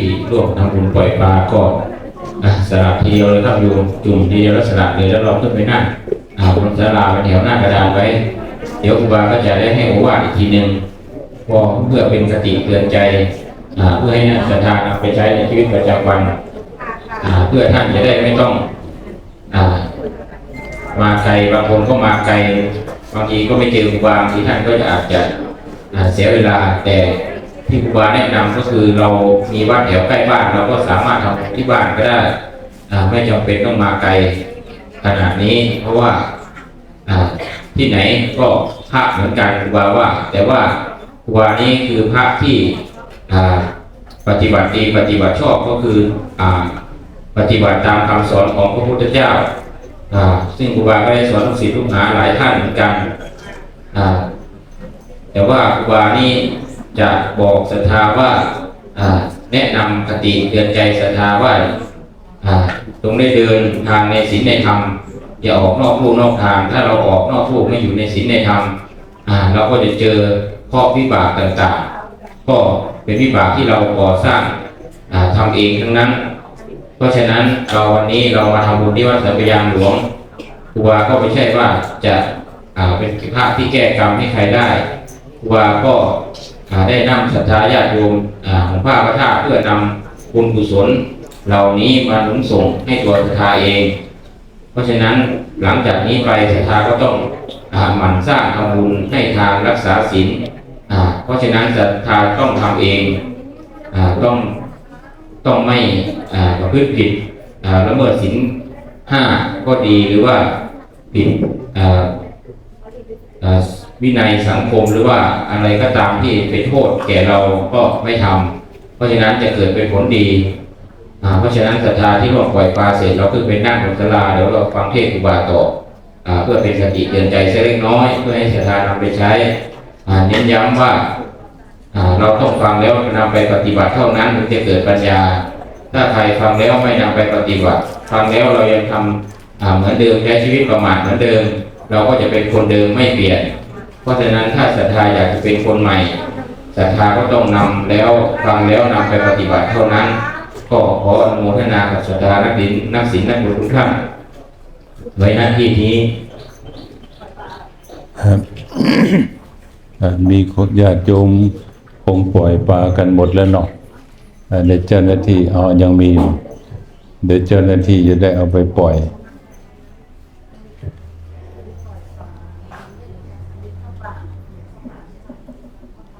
ที่ร่วมทำบุญปล่อยปลาก็อะสลับทีเดียวเลยครับโยมจุ่มทีเดียวล้วสลับเลยแล้วเราขึ้นไปนั่งอ่าบนศาลาเป็นแถวหน้ากระดานไว้ เดี๋ยวครูบาก็จะได้ให้โอวาทอีกทีหนึ่งพอเพื่อเป็นสติเตือนใจเพื่อให้นักศรัทธานำไปใช้ในชีวิตประจำวันเพื่อท่านจะได้ไม่ต้องอมาไกลบางคนก็มาไกลบางทีก็ไม่เจอครูบาบางทีท่านก็จะอาจจะเสียเวลาแต่ ที่ครูบาแนะนำก็คือเรามีวัดแถวใกล้บ้านเราก็สามารถทำที่บ้านก็ได้ไม่จำเป็นต้องมาไกลขนาดนี้ เพราะว่าที่ไหนก็พระเหมือนกันครูบาว่า แต่ว่าครูบานี้คือพระที่ปฏิบัติดีปฏิบัติชอบก็คืออปฏิบัติตามคำสอนของพระพุทธเจ้า ซึ่งครูบาก็ได้สอนลูกศิษย์ลูกหาหลายท่านเหมือนกันแต่ว่าครูบานี่ จะบอกศรัทธาว่าแนะนำคติเตือนใจศรัทธาว่าตรงได้เดินทางในศีลในธรรมอย่าออกนอกลู่นอกทาง ถ้าเราออกนอกลู่ไม่อยู่ในศีลในธรรมเราก็จะเจอข้อวิบากต่างๆ ก็เป็นวิบากที่เราก่อสร้างอ่าทำเองทั้งนั้น เพราะฉะนั้นเราวันนี้เรามาทำบุญที่วัดสัพยามหลวงครูบาก็ไม่ใช่ว่าจะเป็นพระที่แก้กรรมให้ใครได้ครูบาก็ ได้นำศรัทธาญาติโยมของพระพระธาตุเพื่อนำบุญกุศล เหล่านี้มาหนุนส่งให้ตัวศรัทธาเอง เพราะฉะนั้นหลังจากนี้ไปศรัทธาก็ต้องอหมั่นสร้างทำบุญให้ทานรักษาศีลเพราะฉะนั้นศรัทธาต้องทำเองอต้องต้องไม่ประพฤติผิดละเมิดศีลห้าก็ดีหรือว่าผิดอ่าอ่า วินัยสังคมหรือว่าอะไรก็ตามที่เป็นโทษแก่เราก็ไม่ทำเพราะฉะนั้นจะเกิดเป็นผลดีเพราะฉะนั้นศรัทธาที่เราปล่อยปลาเสร็จเราขึ้นไปนั่งบนศาลาเดี๋ยวเราฟังเทศน์ครูบาต่อเพื่อเป็นสติเตือนใจสักเล็กน้อย เพื่อให้ศรัทธานำไปใช้เน้นย้ำว่าอ่าเราต้องฟังแล้วนำไปปฏิบัติเท่านั้นถึงจะเกิดปัญญา ถ้าใครฟังแล้วไม่นำไปปฏิบัติ ฟังแล้วเรายังทำอ่าเหมือนเดิมใช้ชีวิตประมาทเหมือนเดิม เราก็จะเป็นคนเดิมไม่เปลี่ยน เพราะฉะนั้นถ้าศรัทธาอยากจะเป็นคนใหม่ศรัทธาก็ต้องนำแล้วฟังแล้วนำไปปฏิบัติเท่านั้น ก็ขออนุโมทนากับศรัทธานักดินนักศีลนักบุญทุกท่านไว้หน้าที่นี้มีคนญาติโยมคงปล่อยปลากันหมดแล้วเนาะเดี๋ยวเจ้าหน้าที่เอายังมีอยู่เดี๋ยวเจ้าหน้าที่จะได้เอาไปปล่อย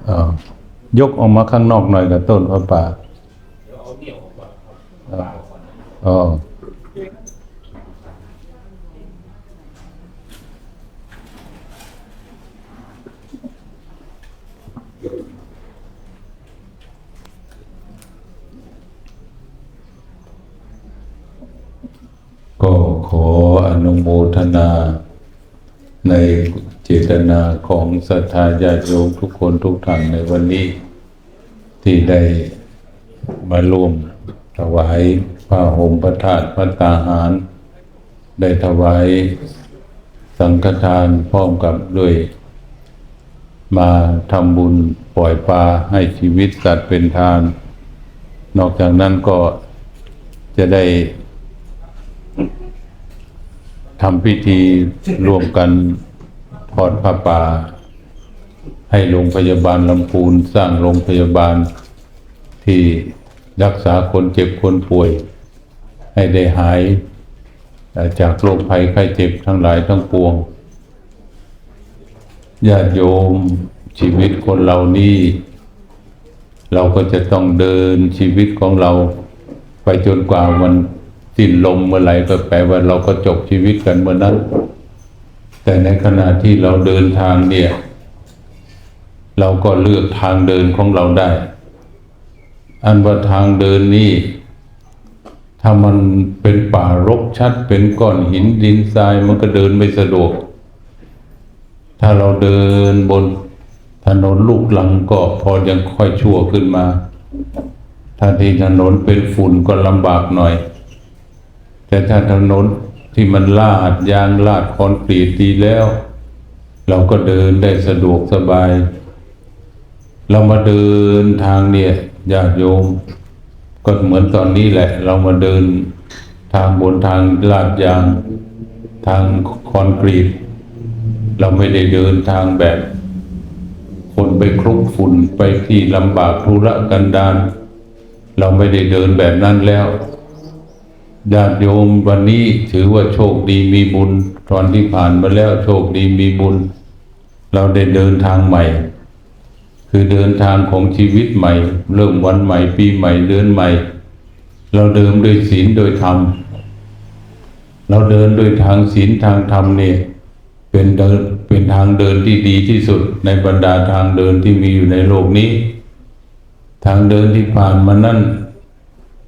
อาว ยกออกมาข้างนอกหน่อยกับต้นพระป่าอ๋อก็ขออนุโมทนาใน จตนาของศรัทธาญาติโยมทุกคนทุกท่านในวันนี้ ที่ได้มาร่วมถวายผ้าห่มพระธาตุพระตาหาร ได้ถวายสังฆทานพร้อมกับด้วยมาทำบุญปล่อยปลาให้ชีวิตสัตว์เป็นทาน นอกจากนั้นก็จะได้ทำพิธีร่วมกัน ทอดผ้าป่า ให้โรงพยาบาลลำพูนสร้างโรงพยาบาล ที่รักษาคนเจ็บคนป่วย ให้ได้หาย จากโรคภัยไข้เจ็บทั้งหลายทั้งปวงญาติโยมชีวิตคนเรานี่เราก็จะต้องเดินชีวิตของเรา ไปจนกว่ามันสิ้นลมเมื่อไหร่ก็แปลว่าเราก็จบชีวิตกันเมื่อนั้น แต่ในขณะที่เราเดินทางเนี่ย เราก็เลือกทางเดินของเราได้ อันว่าทางเดินนี้ถ้ามันเป็นป่ารกชัด เป็นก้อนหินดินทรายมันก็เดินไม่สะดวก ถ้าเราเดินบนถนนลูกหลังก็พอยังค่อยชั่วขึ้นมา ถ้าที่ถนนเป็นฝุ่นก็ลำบากหน่อย แต่ถ้าถนน ที่มันลาดยางลาดคอนกรีตดีแล้ว เราก็เดินได้สะดวกสบาย เรามาเดินทางเนี่ยญาติโยม ก็เหมือนตอนนี้แหละ เรามาเดินทางบนทางลาดยาง ทางคอนกรีต เราไม่ได้เดินทางแบบ คนไปคลุกฝุ่นไปที่ลำบากทุรกันดารเราไม่ได้เดินแบบนั้นแล้ว ญาติโยมวันนี้ถือว่าโชคดีมีบุญ ตอนที่ผ่านมาแล้วโชคดีมีบุญ เราได้เดินทางใหม่ คือเดินทางของชีวิตใหม่ เริ่มวันใหม่ ปีใหม่เดือนใหม่ เราเดินด้วยศีลโดยธรรม เราเดินโดยทางศีลทางธรรมเนี่ยเป็นเดินเป็นทางเดินที่ดีที่สุดในบรรดาทางเดินที่มีอยู่ในโลกนี้ ทางเดินที่ผ่านมานั่น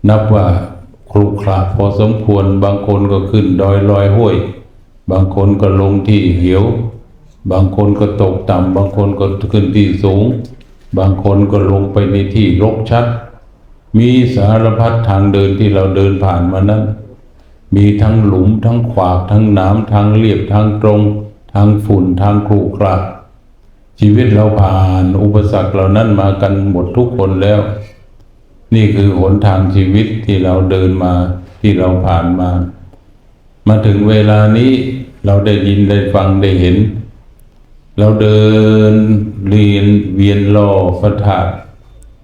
นับว่า ครุขระพอสมควร บางคนก็ขึ้นดอยลอยห้วย บางคนก็ลงที่เหว บางคนก็ตกต่ำบางคนก็ขึ้นที่สูง บางคนก็ลงไปในที่รกชัด มีสารพัดทางเดินที่เราเดินผ่านมานั้น มีทั้งหลุมทั้งขวากทั้งน้ำทางเรียบทางตรงทางฝุ่นทางครุขระชีวิตเราผ่านอุปสรรคเหล่านั้นมากันหมดทุกคนแล้ว นี่คือหนทางชีวิตที่เราเดินมาที่เราผ่านมา มาถึงเวลานี้เราได้ยินได้ฟังได้เห็น เราเดินเรียนเวียนรอพระธาตุ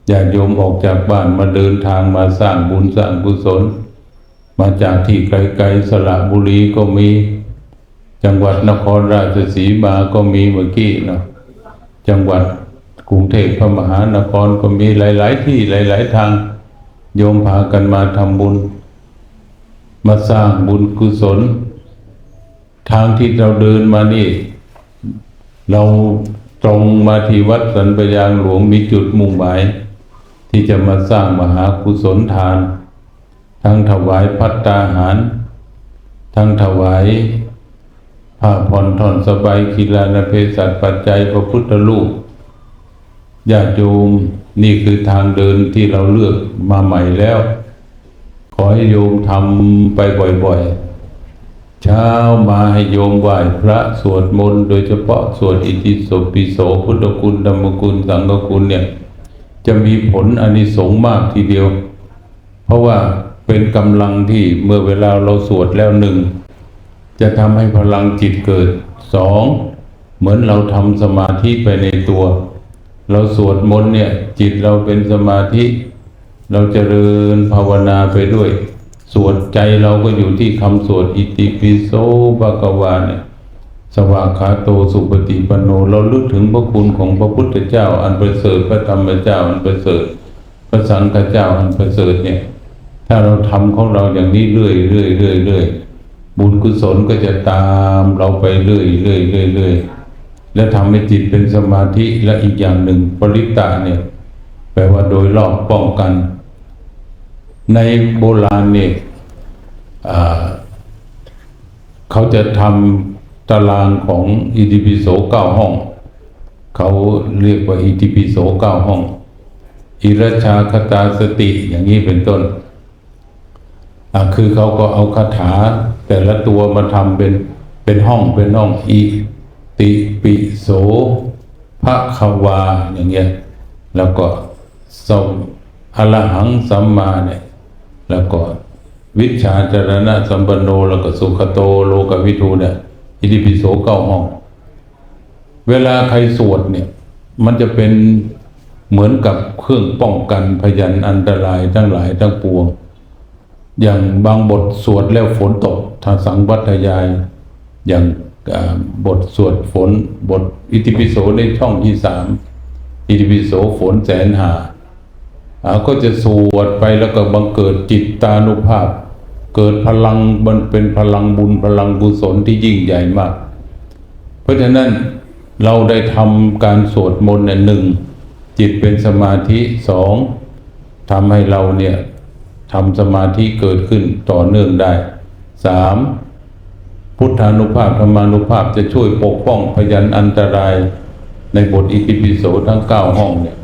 ญาติโยมออกจากบ้านมาเดินทางมาสร้างบุญสร้างกุศล มาจากที่ไกลๆสระบุรีก็มี จังหวัดนครราชสีมาก็มีเมื่อกี้เนาะจังหวัด กรุงเทพพระมหานครก็มีหลาย ๆ ที่หลาย ๆ ทาง โยมพากันมาทำบุญ มาสร้างบุญกุศล ทางที่เราเดินมานี่ เราตรงมาที่วัดสันปยางหลวงมีจุดมุ่งหมาย ที่จะมาสร้างมหากุศลทาน ทั้งถวายพัตตาหาร ทั้งถวายผ้าผ่อนถอนสบายกีฬานเพศสัตว์ปัจจัยพระพุทธรูป ญาติโยมนี่คือทางเดินที่เราเลือกมาใหม่แล้ว ขอให้โยมทำไปบ่อยๆ เช้ามาให้โยมไหว้พระสวดมนต์โดยเฉพาะสวดอิติสปิโสพุทธคุณธรรมคุณสังฆคุณเนี่ย จะมีผลอนิสงส์มากทีเดียว เพราะว่าเป็นกำลังที่เมื่อเวลาเราสวดแล้วหนึ่ง จะทำให้พลังจิตเกิดสองเหมือนเราทำสมาธิไปในตัว เราสวดมนต์เนี่ยจิตเราเป็นสมาธิ เราจเจริญภาวนาไปด้วย สวดใจเราก็อยู่ที่คำสวดอิติปิโสภะกวาเนี่ยสวากขาโตสุปฏิปันโน เราลึกถึงพระคุณของพระพุทธเจ้า อันประเสริฐพระธรรมเจ้าอันประเสริฐพระสังฆเจ้าอันประเสริฐเนี่ยถ้าเราทำของเราอย่างนี้เรื่อยเรื่อยเรื่อยเรื่อยบุญกุศลก็จะตามเราไปเรื่อยเรื่อยเรื่อยเรื่อย และทำให้จิตเป็นสมาธิและอีกอย่างหนึ่งปริตตะเนี่ยแปลว่าโดยรอบป้องกัน ในโบราณเนี่ยเขาจะทำตารางของอิติปิโสเก้าห้อง เขาเรียกว่าอิติปิโสเก้าห้อง อิรชาคตาสติอย่างนี้เป็นต้นคือเขาก็เอาคาถาแต่ละตัวมาทำเป็นเป็นห้องเป็นห้องอิ ติปิโสภะควาอย่างเงี้ยแล้วก็สมอรหังสัมมาเนี่ยแล้วก็วิชาจรณะสัมปันโนแล้วก็สุขโตโลกวิทูเนี่ยอิติปิโสเก้าห้อง เวลาใครสวดเนี่ย มันจะเป็นเหมือนกับเครื่องป้องกันพยันอันตรายทั้งหลายทั้งปวง อย่างบางบทสวดแล้วฝนตกทางสังวัตยาย อย่าง บทสวดฝน บทอิติปิโสในช่องที่สามอิติปิโสฝนแสนหาอ่าก็จะสวดไปแล้วก็บังเกิดจิตตานุภาพ เกิดพลังมันเป็นพลังบุญพลังกุศลที่ยิ่งใหญ่มาก เพราะฉะนั้นเราได้ทำการสวดมนต์เนี่ยหนึ่งจิตเป็นสมาธิสองทำให้เราเนี่ยทำสมาธิเกิดขึ้นต่อเนื่องได้สาม พุทธานุภาพธรรมานุภาพจะช่วยปกป้องพยันอันตรายในบทอิติปิโสทั้งเก้าห้องเนี่ย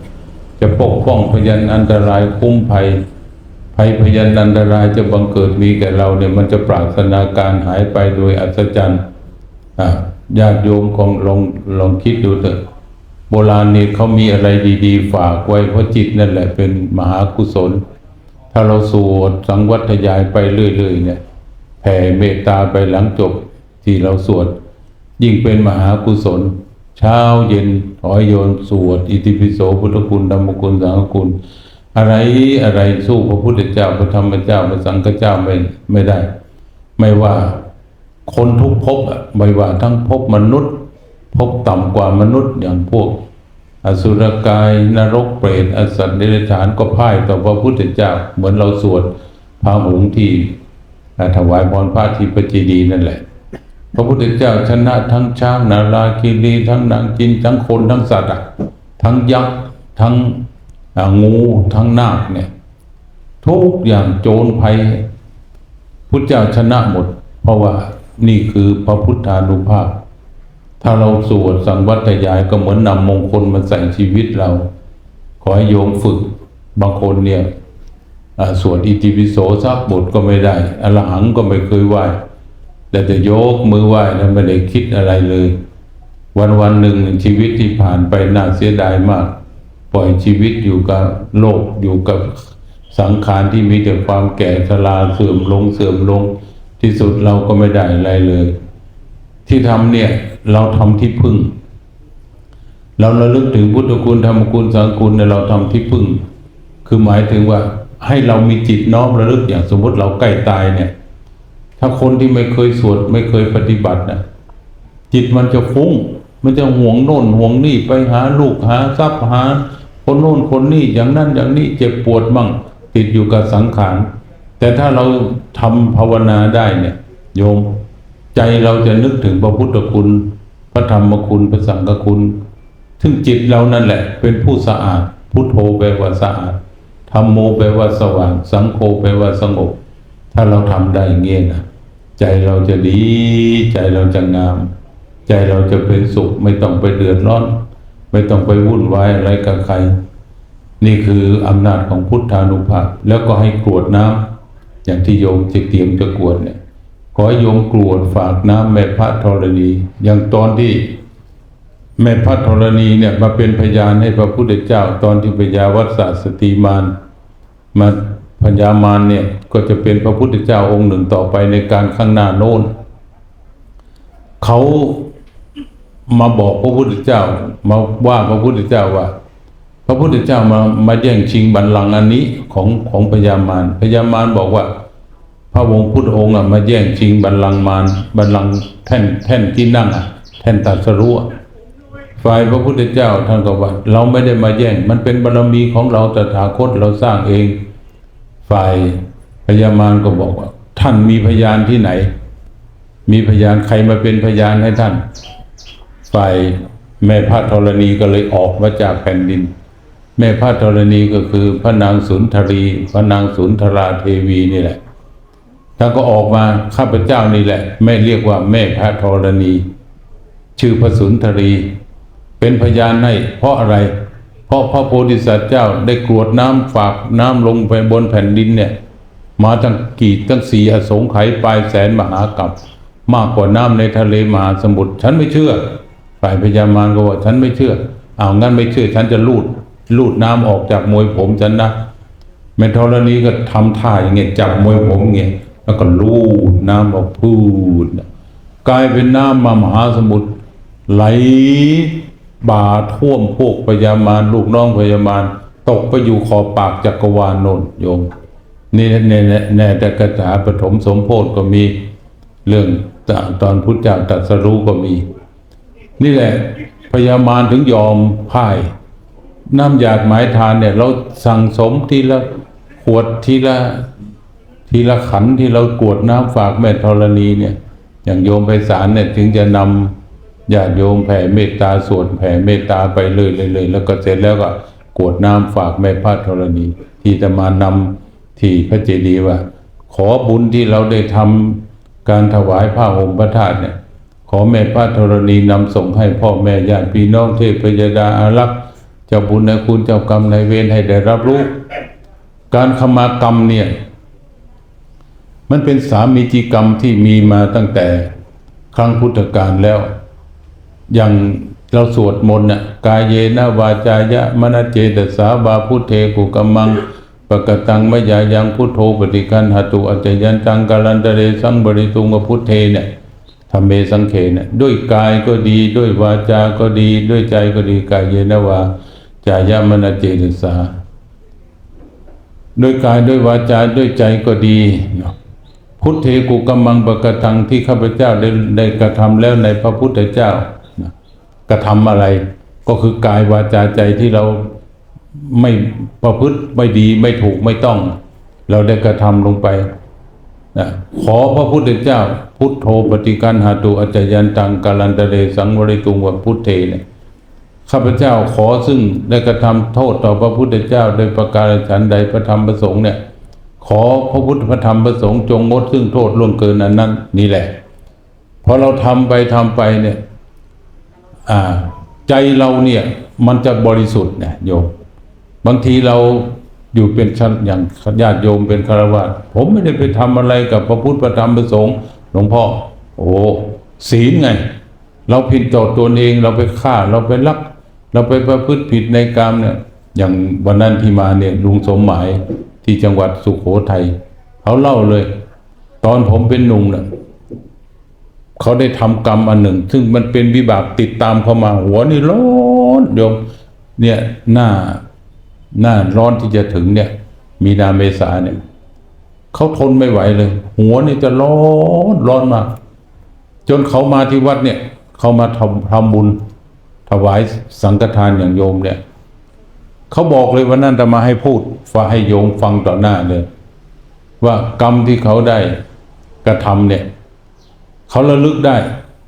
จะปกป้องพยันอันตรายคุ้มภัยภัยพยันอันตรายจะบังเกิดมีแก่เราเนี่ยมันจะปราศนาการหายไปโดยอัศจรรย์อะญาติโยมคงลองลองคิดดูเถอะโบราณนี่เขามีอะไรดี ๆ ฝากไว้เพราะจิตนั่นแหละเป็นมหากุศล ถ้าเราสวดสังวัตยายไปเรื่อย ๆ เนี่ย ผ่เมตตาไปหลังจบที่เราสวด ยิ่งเป็นมหากุศล เช้าเย็นขอให้โยนสวด อิติปิโสพุทธคุณธรรมคุณสังฆคุณ อะไรอะไรสู้พระพุทธเจ้าพระธรรมเจ้าพระสังฆเจ้าไม่ไม่ได้ ไม่ว่าคนทุกภพอะไม่ว่าทั้งภพมนุษย์ภพต่ำกว่ามนุษย์อย่างพวก อสุรกายนรกเปรตอสัตว์เดรัจฉานก็พ่ายต่อพระพุทธเจ้าเหมือนเราสวดพระหงส์ที่ ถวายพรพระที่ปจีดีย์นั่นแหละ พระพุทธเจ้าชนะทั้งช้างนาราคีรีทั้งนางจินทั้งคนทั้งสัตว์ทั้งยักษ์ทั้งงูทั้งนาคเนี่ยทุกอย่างโจรภัยพุทธเจ้าชนะหมด เพราะว่านี่คือพระพุทธานุภาพ ถ้าเราสวดสังวัตยายก็เหมือนนำมงคลมาใส่ชีวิตเรา ขอให้โยมฝึกบางคนเนี่ย สวดอิติปิโสสักบทก็ไม่ได้อรหังก็ไม่เคยไหว้แต่จะยกมือไหว้แล้วไม่ได้คิดอะไรเลย วันวันหนึ่งชีวิตที่ผ่านไปน่าเสียดายมาก ปล่อยชีวิตอยู่กับโลกอยู่กับสังขารที่มีแต่ความแก่ชราเสื่อมลงเสื่อมลง ที่สุดเราก็ไม่ได้อะไรเลย ที่ทำเนี่ยเราทำที่พึ่ง เราระลึกถึงพุทธคุณธรรมคุณสังคุณเนี่ยเราทำที่พึ่ง คือหมายถึงว่า ให้เรามีจิตน้อมระลึกอย่างสมมติเราใกล้ตายเนี่ย ถ้าคนที่ไม่เคยสวดไม่เคยปฏิบัตินะจิตมันจะฟุ้ง มันจะห่วงโน่นห่วงนี่ไปหาลูกหาทรัพย์หา คนโน่นคนนี่อย่างนั้นอย่างนี้เจ็บปวดมั่งติดอยู่กับสังขารแต่ถ้าเราทำภาวนาได้เนี่ย โยม ใจเราจะนึกถึงพระพุทธคุณ พระธรรมคุณพระสังฆคุณซึ่งจิตเรานั่นแหละ เป็นผู้สะอาดพุทโธแปลว่าสะอาด ธรรมโมแปลว่าสว่าง สังโฆแปลว่าสงบ ถ้าเราทำได้เงี้ยนะใจเราจะดี ใจเราจะงาม ใจเราจะเป็นสุข ไม่ต้องไปเดือดร้อน ไม่ต้องไปวุ่นวายอะไรกับใคร นี่คืออำนาจของพุทธานุภาพ แล้วก็ให้กรวดน้ำอย่างที่โยมจะเตรียมจะกรวดเนี่ยขอโยมกรวดฝากน้ำแม่พระธรณี อย่างตอนที่แม่พระธรณีเนี่ยมาเป็นพยานให้พระพุทธเจ้าตอนที่พญาวัดสาสตีมาน มาพญามารเนี่ยก็จะเป็นพระพุทธเจ้าองค์หนึ่งต่อไปในการข้างหน้าโน้นเขามาบอกพระพุทธเจ้า มาว่าพระพุทธเจ้าว่า พระพุทธเจ้ามามาแย่งชิงบัลลังก์อันนี้ของของพญามารพญามารบอกว่า พระวงศ์พุทธองค์อะมาแย่งชิงบัลลังก์มารบัลลังก์แท่นแท่นที่นั่งอะแท่นตรัสรู้อะฝ่ายพระพุทธเจ้าท่านก็ว่า เราไม่ได้มาแย่ง มันเป็นบารมีของเราตถาคตเราสร้างเอง ฝ่ายพญามารก็บอกว่า ท่านมีพยานที่ไหน มีพยานใครมาเป็นพยานให้ท่าน ฝ่ายแม่พระธรณีก็เลยออกมาจากแผ่นดิน แม่พระธรณีก็คือพระนางสุนทรี พระนางสุนทราเทวีนี่แหละท่านก็ออกมาข้าพเจ้านี่แหละ แม่เรียกว่าแม่พระธรณี ชื่อพระสุนทรี เป็นพยานให้เพราะอะไร เพราะพระโพธิสัตว์เจ้าได้กรวดน้ำฝากน้ำลงไปบนแผ่นดินเนี่ย มาตั้งกี่ตั้งสี่อสงไขยปลายแสนมหากรับมากกว่าน้ำในทะเลมหาสมุทรฉันไม่เชื่อ ฝ่ายพญามารก็ว่าฉันไม่เชื่อเอางั้นไม่เชื่อ ฉันจะลูดลูดน้ำออกจากมวยผมฉันนะแม่ธรณีก็ทำท่าอย่างเงี้ยจับมวยผมเงี้ยแล้วก็ลูดน้ำออกพูดกลายเป็นน้ำมามหาสมุทรไหล บาท่วมพวกพญามารลูกน้องพญามารตกไปอยู่ขอบปากจักรวาลโนนโยม นี่ในในในแต่กถาปฐมสมโพธิก็มีเรื่องตอนพุทธเจ้าตรัสรู้ก็มี นี่แหละพญามารถึงยอมพ่ายน้ำหยาดหมายทานเนี่ย เราสั่งสมทีละขวดทีละทีละขันที่เรากวดน้ำฝากแม่ธรณีเนี่ย อย่างโยมไปสารเนี่ยถึงจะนำ ญาติโยมแผ่เมตตาสวดแผ่เมตตาไปเลยเลยแล้วก็เสร็จแล้วก็กวดน้ำฝากแม่พระธรณี ที่จะมานำที่พระเจดีย์ว่า ขอบุญที่เราได้ทำการถวายผ้าห่มพระธาตุเนี่ย ขอแม่พระธรณีนำส่งให้พ่อแม่ญาติพี่น้องเทพยดาอารักษ์เจ้าบุญในคุณเจ้ากรรมในเวรให้ได้รับรู้ การขมากรรมเนี่ย มันเป็นสามีจิกรรมที่มีมาตั้งแต่ครั้งพุทธกาลแล้ว อย่างเราสวดมนต์น่ะกายเยนะวาจายะมนเจตสาบาพุทเทกุกมมังปะกตังมยายังพุทโธปฏิกันหตุอัจยันตังกาลันตเรสังบริตุงกพุทเทเนี่ยธรรมเมสังเขเนี่ยด้วยกายก็ดีด้วยวาจาก็ดี ด้วยใจก็ดีกายเยนะวาจายะมนเจตสาด้วยกายด้วยวาจาด้วยใจก็ดีพุทเทกุกำมังปะกตังที่ข้าพเจ้าได้ได้กระทำแล้วในพระพุทธเจ้า กระทำอะไร ก็คือกายวาจาใจที่เราไม่ประพฤติไม่ดีไม่ถูกไม่ต้อง เราได้กระทำลงไปนะขอพระพุทธเจ้า พุทโธปฏิกันหาตุอัจจยันตังกาลันตะเรสังวริตุงวพุทเทเนี่ยข้าพเจ้าขอซึ่งได้กระทำโทษต่อพระพุทธเจ้า โดยประการฉันใดพระธรรมประสงค์เนี่ย ขอพระพุทธพระธรรมประสงค์จงงดซึ่งโทษล่วงเกินอันนั้นนี่แหละพอเราทำไปทำไปเนี่ย ใจเราเนี่ยมันจะบริสุทธิ์เนี่ยโยมบางทีเราอยู่เป็นชั้นอย่างญาติโยมเป็นคารวะผมไม่ได้ไปทำอะไรกับพระพุทธพระธรรมพระสงฆ์หลวงพ่อ โอ้ศีลไง เราผิดต่อตัวเองเราไปฆ่าเราไปลัก เราไปประพฤติผิดในกรรมเนี่ย อย่างวันนั้นที่มาเนี่ยลุงสมหมายที่จังหวัดสุโขทัยเขาเล่าเลย ตอนผมเป็นหนุ่มเนี่ย เขาได้ทำกรรมอันหนึ่ง ซึ่งมันเป็นวิบากติดตามเขามา หัวนี่ร้อนโยมเนี่ยหน้าหน้าร้อนที่จะถึงเนี่ย มีนาเมษาเนี่ยเขาทนไม่ไหวเลย หัวนี่จะร้อนร้อนมากจนเขามาที่วัดเนี่ยเขามาทำทำบุญ ถวายสังฆทานอย่างโยมเนี่ยเขาบอกเลยว่านั่นจะมาให้พูดฟังให้โยมฟังต่อหน้าเลย ว่ากรรมที่เขาได้กระทำเนี่ย เขาระลึกได้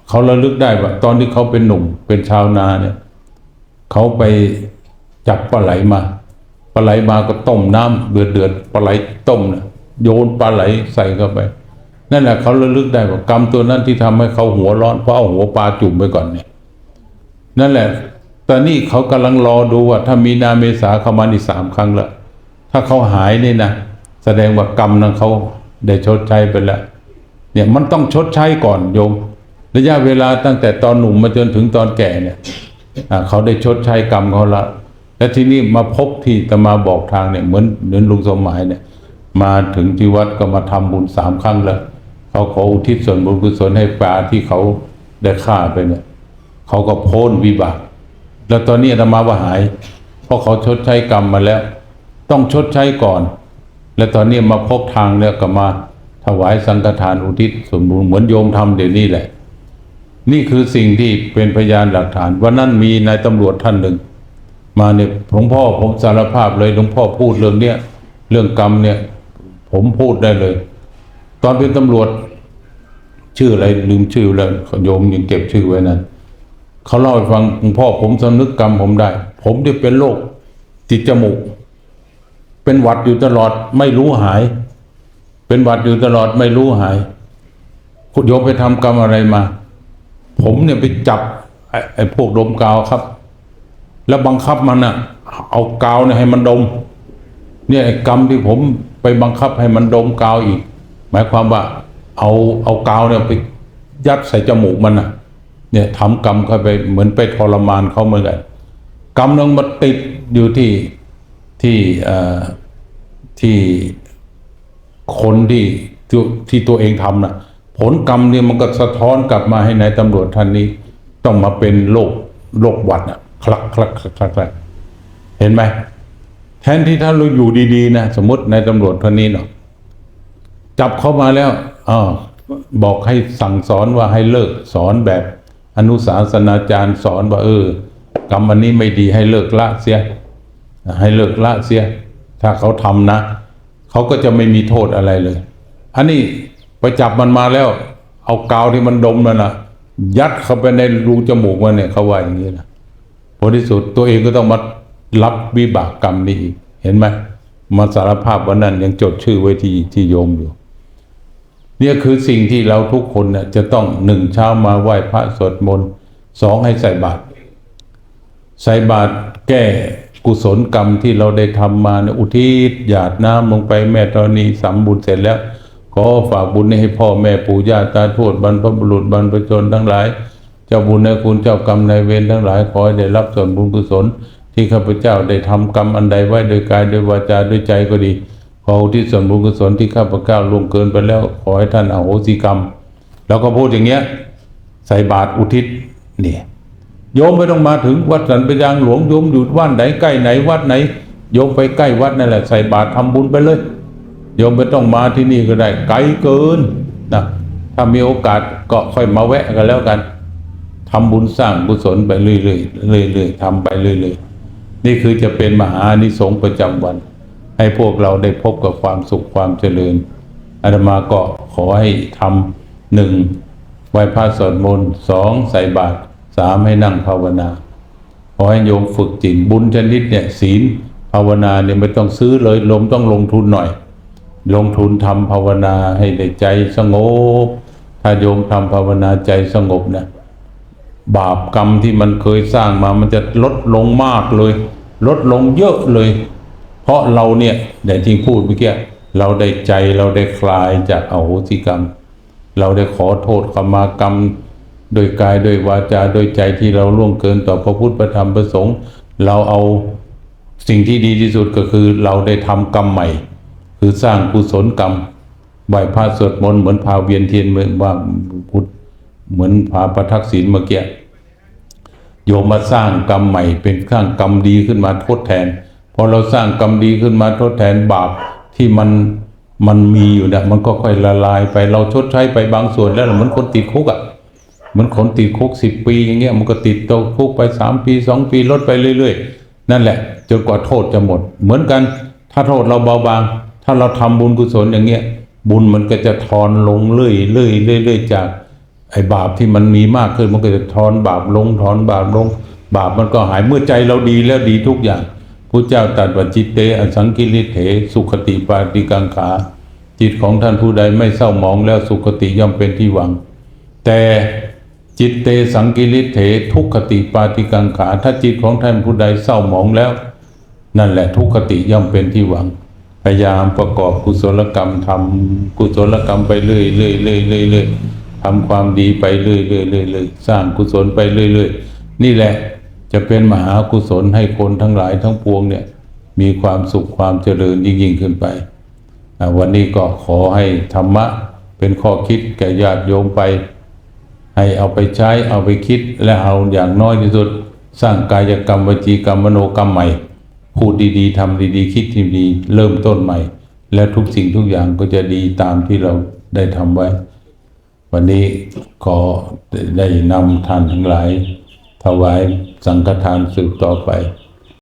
เขาระลึกได้ว่า ตอนที่เขาเป็นหนุ่มเป็นชาวนาเนี่ยเขาไปจับปลาไหลมาปลาไหลมาก็ต้มน้ำเดือดเดือดปลาไหลต้มเนี่ยโยนปลาไหลใส่เข้าไป นั่นแหละเขาระลึกได้ว่ากรรมตัวนั้นที่ทำให้เขาหัวร้อนเพราะเอาหัวปลาจุ่มไปก่อนเนี่ยนั่นแหละต่นี่เขากำลังรอดูว่าถ้ามีนาเมษาเข้ามานี่สามครั้งล้วถ้าเขาหายนี่นะแสดงว่ากรรมนั้นเขาได้ชดใช้ไปแล้ว เนี่ยมันต้องชดใช้ก่อนโยม ระยะเวลาตั้งแต่ตอนหนุ่มมาจนถึงตอนแก่เนี่ยเขาได้ชดใช้กรรมเขาละ และที่นี่มาพบที่ตมาบอกทางเนี่ยเหมือนเหมือนลุงสมหมายเนี่ย มาถึงที่วัดก็มาทำบุญสามครั้งแล้วเขาขออุทิศส่วนบุญกุศลให้ปลาที่เขาได้ฆ่าไปเนี่ยเขาก็โพ้นวิบาก แล้วตอนนี้ตมาว่าหาย เพราะเขาชดใช้กรรมมาแล้ว ต้องชดใช้ก่อน และตอนนี้มาพบทางเนี่ยก็มา ถวายสังฆทานอุทิศส่วนบุญเหมือนโยมทำเดี๋ยวนี้แหละ นี่คือสิ่งที่เป็นพยานหลักฐานวันนั้นมีนายตำรวจท่านหนึ่ง มาเนี่ยหลวงพ่อผมสารภาพเลยหลวงพ่อพูดเรื่องเนี้ยเรื่องกรรมเนี่ยผมพูดได้เลย ตอนเป็นตำรวจ ชื่ออะไรลืมชื่อแล้วโยมยังเก็บชื่อไว้นั้นเขาเล่าให้ฟังหลวงพ่อผมสำนึกกรรมผมได้ ผมที่เป็นโรคติดจมูก เป็นหวัดอยู่ตลอดไม่รู้หาย เป็นหวัดอยู่ตลอดไม่รู้หาย คุณโยมไปทำกรรมอะไรมา ผมเนี่ยไปจับไอ้พวกดมกาวครับ แล้วบังคับมันอะเอากาวเนี่ยให้มันดม เนี่ยไอ้กรรมที่ผมไปบังคับให้มันดมกาวอีก หมายความว่า เอาเอากาวเนี่ยไปยัดใส่จมูกมันอะเนี่ยทำกรรมเข้าไปเหมือนไปทรมานเขาเหมือนกันกรรมนึงมาติดอยู่ที่ที่อ่อที่ คนที่ที่ที่ตัวเองทำน่ะ ผลกรรมเนี่ยมันก็สะท้อนกลับมาให้นายตำรวจท่านนี้ ต้องมาเป็นโรคโรคหวัดอะคลักคลักคลักคลักเห็นไหมแทนที่ถ้าเราอยู่ดีๆนะสมมตินายตำรวจคนนี้เนาะจับเข้ามาแล้วอาบอกให้สั่งสอนว่าให้เลิกสอนแบบอนุสาสนาจารย์สอนว่าเออกรรมอันนี้ไม่ดีให้เลิกละเสีย ให้เลิกละเสีย ถ้าเขาทำนะ เขาก็จะไม่มีโทษอะไรเลย อันนี้ไปจับมันมาแล้ว เอากาวที่มันดมนั่นนะยัดเข้าไปในรูจมูกมันเนี่ยเขาว่าอย่างนี้นะผลที่สุดตัวเองก็ต้องมารับวิบากกรรมนี้อีก เห็นไหมมาสารภาพวันนั้นยังจดชื่อไว้ที่ที่โยมอยู่ เนี่ยคือสิ่งที่เราทุกคนเนี่ยจะต้องหนึ่งเช้ามาไหว้พระสวดมนต์สองให้ใส่บาตรใส่บาตรแก้ กุศลกรรมที่เราได้ทำมาเนี่ยอุทิศหยาดน้ำลงไปแม่ธรณีสำบุญเสร็จแล้วขอฝากบุญนี้ให้พ่อแม่ปู่ย่าตาทวดบรรพบุรุษบรรพชนทั้งหลาย เจ้าบุญในคุณเจ้ากรรมนายเวรทั้งหลายขอได้รับส่วนบุญกุศล ที่ข้าพเจ้าได้ทำกรรมอันใดไว้โดยกายโดยวาจาด้วยใจก็ดี ขออุที่ส่วนบุญกุศลที่ข้าพเจ้าล่วงเกินไปแล้วขอให้ท่านอโหสิกรรม แล้วก็พูดอย่างเงี้ยใส่บาตรอุทิศเนี่ย โยมไม่ต้องมาถึงวัดสันปยางหลวงโยมอยู่วัดไหนใกล้ไหนวัดไหน โยมไปใกล้วัดนั่นแหละใส่บาตรทำบุญไปเลย โยมไม่ต้องมาที่นี่ก็ได้ ไกลเกินนะถ้ามีโอกาสก็ค่อยมาแวะกันแล้วกันทำบุญสร้างกุญศลไปเรื่อยๆเรื่อยๆทำไปเรื่อยๆนี่คือจะเป็นมหาอานิสงส์ประจำวัน ให้พวกเราได้พบกับความสุขความเจริญอาตมาก็ขอให้ทำหนึ่งไหว้พระสวดมนต์สองใส่บาตร สามให้นั่งภาวนาขอให้โยมฝึกจิตบุญชนิดเนี่ยศีลภาวนาเนี่ยไม่ต้องซื้อเลยลมต้องลงทุนหน่อย ลงทุนทำภาวนาให้ได้ใจสงบ ถ้าโยมทำภาวนาใจสงบนะบาปกรรมที่มันเคยสร้างมามันจะลดลงมากเลย ลดลงเยอะเลย เพราะเราเนี่ยอย่างที่พูดเมื่อกี้เราได้ใจเราได้คลายจากอโหสิกรรม เราได้ขอโทษขมากรรม โดยกายโดยวาจาโดยใจที่เราล่วงเกินต่อพระพุทธพระธรรมพระสงฆ์เราเอาสิ่งที่ดีที่สุดก็คือเราได้ทำกรรมใหม่ คือสร้างกุศลกรรมไหวพระสวดมนต์เหมือนพาเวียนเทียนเหมือนว่าพุทธเหมือนพาประทักษิณเมื่อกี้โยมมาสร้างกรรมใหม่ เป็นสร้างกรรมดีขึ้นมาทดแทนพอเราสร้างกรรมดีขึ้นมาทดแทนบาปที่มันมันมีอยู่เนี่ยมันก็ค่อยละลายไปเราชดใช้ไปบางส่วนแล้วเหมือนคนติดคุกอะ มือนคนติดคุกสิบปีอย่างเงี้ยมันก็ติดตัวคุกไปสามปีสองปีลดไปเรื่อยๆ นั่นแหละจนกว่าโทษจะหมด เหมือนกัน ถ้าโทษเราเบาบาง ถ้าเราทำบุญกุศลอย่างเงี้ยบุญมันก็จะทอนลงเรื่อยๆเรื่อยๆจากไอ้บาปที่มันมีมากขึ้นมันก็จะทอนบาปลงทอนบาปลง บาปมันก็หายเมื่อใจเราดีแล้วดีทุกอย่างพระเจ้าตรัสว่าจิตเตอสังกิริเถ สุขติปาติกังขาจิตของท่านผู้ใดไม่เศร้าหมองแล้วสุขติย่อมเป็นที่หวัง แต่ จิตเตสังกิริเถทุกขติปาติกังขา ถ้าจิตของท่านผู้ใดเศร้าหมองแล้ว นั่นแหละทุกขติย่อมเป็นที่หวัง พยายามประกอบกุศลกรรมทำกุศลกรรมไปเรื่อยเรื่อยเรื่อยเรื่อยเรื่อยทำความดีไปเรื่อยเรื่อยเรื่อยเรื่อยสร้างกุศลไปเรื่อยเรื่อยนี่แหละจะเป็นมหากุศลให้คนทั้งหลายทั้งปวงเนี่ยมีความสุขความเจริญยิ่งยิ่งขึ้นไป วันนี้ก็ขอให้ธรรมะเป็นข้อคิดแก่ญาติโยมไป ให้เอาไปใช้เอาไปคิดและเอาอย่างน้อยที่สุด สร้างกายกรรมวจีกรรมมโนกรรมใหม่ พูดดีๆทำดีๆ คิดดีๆเริ่มต้นใหม่ และทุกสิ่งทุกอย่างก็จะดีตามที่เราได้ทำไว้ วันนี้ขอได้นำท่านทั้งหลาย ถวายสังฆทานสืบต่อไป